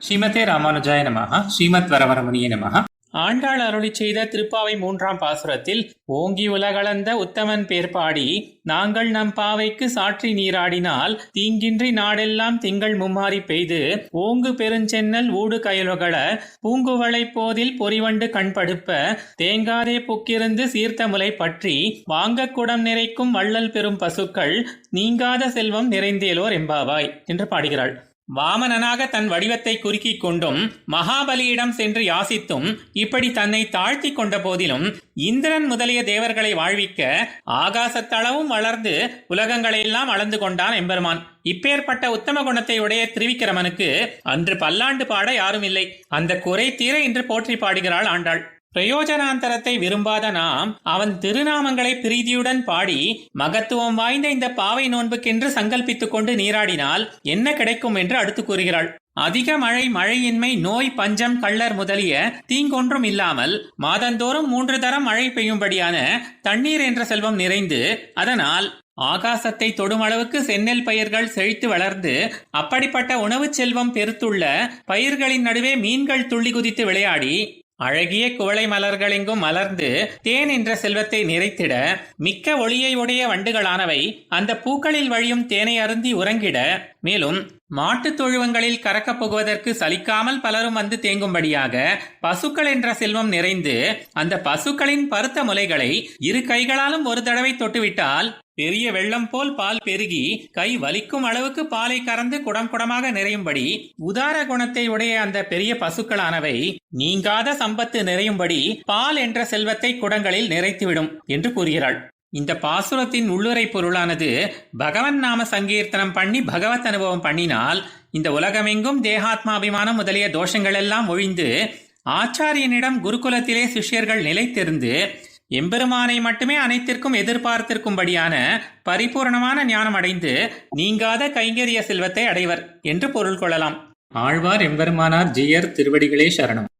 ஸ்ரீமதே ராமானுஜாய நமஹ. ஸ்ரீமத் வரவரமுனிய நமஹ. ஆண்டாள் அருளி செய்த திருப்பாவை மூன்றாம் பாசுரத்தில் ஓங்கி உலகளந்த உத்தமன் பேர் பாடி நாங்கள் நம் பாவைக்கு சாற்றி நீராடினால் தீங்கின்றி நாடெல்லாம் திங்கள் மும்மாறி பெய்து ஓங்கு பெருஞ்சென்னல் ஊடு கயலுகள பூங்குவளை போதில் பொறிவண்டு கண்படுப்ப தேங்காதே புக்கிருந்து சீர்த்த முலை பற்றி வாங்க குடம் நிறைக்கும் வள்ளல் பெறும் பசுக்கள் நீங்காத செல்வம் நிறைந்தேலோர் எம்பாவாய் என்று பாடுகிறாள். வாமனனாக தன் வடிவத்தை குறுக்கிக் கொண்டும் மகாபலியிடம் சென்று யாசித்தும் இப்படி தன்னை தாழ்த்தி கொண்ட போதிலும் இந்திரன் முதலிய தேவர்களை வாழ்விக்க ஆகாசத்தளவும் வளர்ந்து உலகங்களையெல்லாம் அளந்து கொண்டான் எம்பெருமான். இப்பேற்பட்ட உத்தம குணத்தை உடைய திருவிக்கிரமனுக்கு அன்று பல்லாண்டு பாட யாரும் இல்லை அந்த குறை தீர இன்று போற்றி பாடுகிறாள் ஆண்டாள். பிரயோஜனாந்தரத்தை விரும்பாத நாம் அவன் திருநாமங்களை பிரீதியுடன் பாடி மகத்துவம் வாய்ந்த இந்த பாவை நோன்புக்கென்று சங்கல்பித்துக் கொண்டு நீராடினால் என்ன கிடைக்கும் என்று அடுத்து கூறுகிறாள். அதிக மழை மழையின்மை நோய் பஞ்சம் கள்ளர் முதலிய தீங்கொன்றும் இல்லாமல் மாதந்தோறும் மூன்று தரம் மழை பெய்யும்படியான தண்ணீர் என்ற செல்வம் நிறைந்து அதனால் ஆகாசத்தை தொடும் அளவுக்கு செந்நெல் பயிர்கள் செழித்து வளர்ந்து அப்படிப்பட்ட உணவுச் செல்வம் பெருத்துள்ள பயிர்களின் நடுவே மீன்கள் துள்ளி குதித்து விளையாடி அழகிய குவளை மலர்களெங்கும் மலர்ந்து தேன் என்ற செல்வத்தை நிறைத்திட மிக்க ஒளியை உடைய வண்டுகளானவை அந்த பூக்களில் வழியும் தேனை அருந்தி உறங்கிட மேலும் மாட்டுத் தொழுவங்களில் கறக்கப் போகுவதற்கு சலிக்காமல் பலரும் வந்து தேங்கும்படியாக பசுக்கள் என்ற செல்வம் நிறைந்து அந்த பசுக்களின் பருத்த முலைகளை இரு கைகளாலும் ஒரு தடவை தொட்டுவிட்டால் பெரிய வெள்ளம் போல் பால் பெருகி கை வலிக்கும் அளவுக்கு பாலை கறந்து குடம் குடமாக நிறையும்படி உதார குணத்தை உடைய அந்த பெரிய பசுக்களானவை நீங்காத சம்பத்து நிறையும்படி பால் என்ற செல்வத்தை குடங்களில் நிறைத்துவிடும் என்று கூறுகிறாள். இந்த பாசுரத்தின் உள்ளுரை பொருளானது பகவன் நாம சங்கீர்த்தனம் பண்ணி பகவத் அனுபவம் பண்ணினால் இந்த உலகமெங்கும் தேகாத்மாபிமானம் முதலிய தோஷங்கள் எல்லாம் ஒழிந்து ஆச்சாரியனிடம் குருகுலத்திலே சிஷ்யர்கள் நிலைத்திருந்து எம்பெருமானை மட்டுமே அனைத்திற்கும் எதிர்பார்த்திருக்கும்படியான பரிபூரணமான ஞானம் அடைந்து நீங்காத கைங்கரிய செல்வத்தை அடைவர் என்று பொருள் கொள்ளலாம். ஆழ்வார் எம்பெருமானார் ஜியர் திருவடிகளே சரணம்.